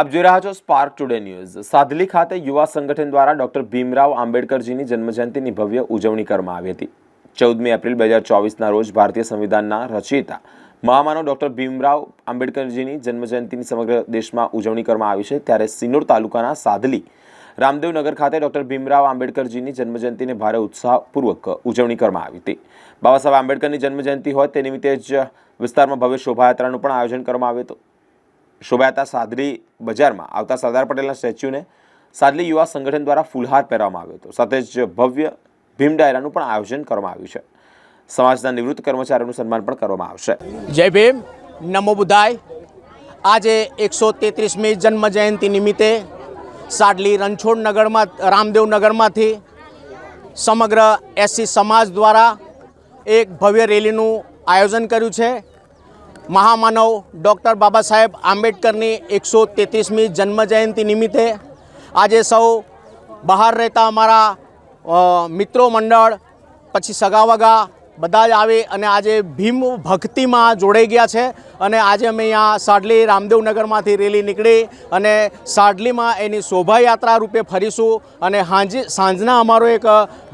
આપ જોઈ રહ્યા છો સ્પાર્ક ટુડે ન્યૂઝ સાદલી ખાતે યુવા સંગઠન દ્વારા ડોક્ટર ભીમરાવ આંબેડકરજીની જન્મજયંતિની ભવ્ય ઉજવણી કરવામાં આવી હતી. ચૌદમી એપ્રિલ બે હજાર ચોવીસના રોજ ભારતીય સંવિધાનના રચયિતા મહામાનવ ડોક્ટર ભીમરાવ આંબેડકરજીની જન્મજયંતિની સમગ્ર દેશમાં ઉજવણી કરવામાં આવી છે. ત્યારે સિનોર તાલુકાના સાદલી રામદેવનગર ખાતે ડોક્ટર ભીમરાવ આંબેડકરજીની જન્મજયંતિને ભારે ઉત્સાહપૂર્વક ઉજવણી કરવામાં આવી હતી. બાબા સાહેબ આંબેડકરની જન્મજયંતિ હોય તે નિમિત્તે જ વિસ્તારમાં ભવ્ય શોભાયાત્રાનું પણ આયોજન કરવામાં આવ્યું હતું. શોભાયાત્રા સાદરી બજારમાં આવતા સરદાર પટેલના સ્ટેચ્યુને સાદલી યુવા સંગઠન દ્વારા ફૂલહાર પહેરવામાં આવ્યો હતો. સાથે જ ભવ્ય ભીમ ડાયરાનું પણ આયોજન કરવામાં આવ્યું છે. સમાજના નિવૃત્ત કર્મચારીઓનું સન્માન પણ કરવામાં આવશે. જય ભીમ. નમો બુધાય. આજે એકસો તેત્રીસમી જન્મ જયંતિ નિમિત્તે સાડલી રણછોડ નગરમાં, રામદેવ નગરમાંથી સમગ્ર એસસી સમાજ દ્વારા એક ભવ્ય રેલીનું આયોજન કર્યું છે. મહામાનવ ડૉક્ટર બાબા સાહેબ આંબેડકરની એકસો તેત્રીસમી જન્મ જયંતિ નિમિત્તે આજે સૌ બહાર રહેતા અમારા મિત્રો મંડળ, પછી સગાવગા બધા જ આવી અને આજે ભીમ ભક્તિમાં જોડાઈ ગયા છે અને આજે અમે અહીંયા સાડલી રામદેવનગરમાંથી રેલી નીકળી અને સાડલીમાં એની શોભાયાત્રા રૂપે ફરીશું અને હાંજી, સાંજના અમારો એક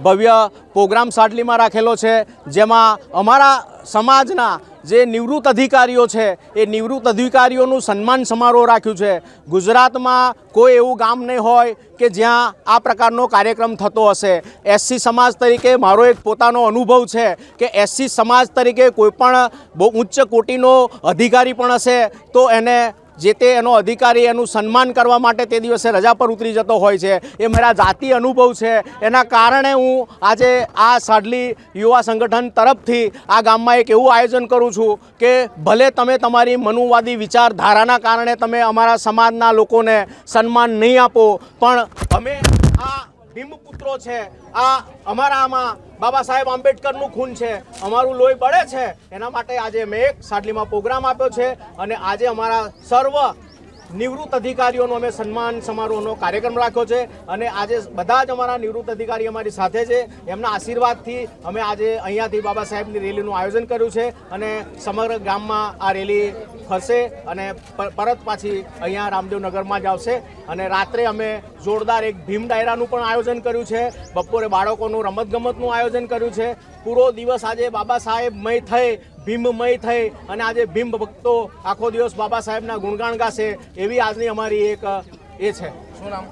ભવ્ય પ્રોગ્રામ સાડલીમાં રાખેલો છે, જેમાં અમારા સમાજના જે નિવૃત્ત અધિકારીઓ છે, એ નિવૃત્ત અધિકારીઓનું સન્માન સમારોહ રાખ્યું છે. ગુજરાતમાં કોઈ એવું ગામ નહીં હોય કે જ્યાં આ પ્રકારનો કાર્યક્રમ થતો હશે. એસસી સમાજ તરીકે મારો એક પોતાનો અનુભવ છે કે એસસી સમાજ તરીકે કોઈપણ બહુ ઉચ્ચ કોટીનો અધિકારી પણ હશે, તો એને જે તે એનો અધિકારી એનું સન્માન કરવા માટે તે દિવસે રજા પર ઉતરી જતો હોય છે. એ મારા જાતિ અનુભવ છે. એના કારણે હું આજે આ સાડલી યુવા સંગઠન તરફથી આ ગામમાં એક એવું આયોજન કરું છું કે ભલે તમે તમારી મનુવાદી વિચારધારાના કારણે તમે અમારા સમાજના લોકોને સન્માન નહીં આપો, પણ અમે આ ભીમપુત્રો છે. આ અમારામાં બાબા સાહેબ આંબેડકરનું ખૂન છે. અમારું લોહી બળે છે. એના માટે આજે મેં એક સાડલીમાં પ્રોગ્રામ આપ્યો છે અને આજે અમારા સર્વ નિવૃત્ત અધિકારીઓનો અમે સન્માન સમારોહનો કાર્યક્રમ રાખ્યો છે અને આજે બધા જ અમારા નિવૃત્ત અધિકારી અમારી સાથે છે. એમના આશીર્વાદથી અમે આજે અહીંયાથી બાબા સાહેબની રેલીનું આયોજન કર્યું છે અને સમગ્ર ગામમાં આ રેલી ફરશે અને પર- પરત પાછી અહીંયા રામદેવનગરમાં જ આવશે અને રાત્રે અમે જોરદાર એક ભીમ ડાયરાનું પણ આયોજન કર્યું છે. બપોરે બાળકોનું રમતગમતનું આયોજન કર્યું છે. પૂરો દિવસ આજે બાબા સાહેબ મય થઈ ભીમમય થઈ અને આજે બિંબ ભક્તો આખો દિવસ બાબા સાહેબના ગુણગાન ગાશે એવી આજની અમારી એક એ છે. શું નામ?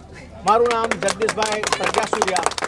મારું નામ જગદીશભાઈ પ્રજ્ઞા સૂર્યા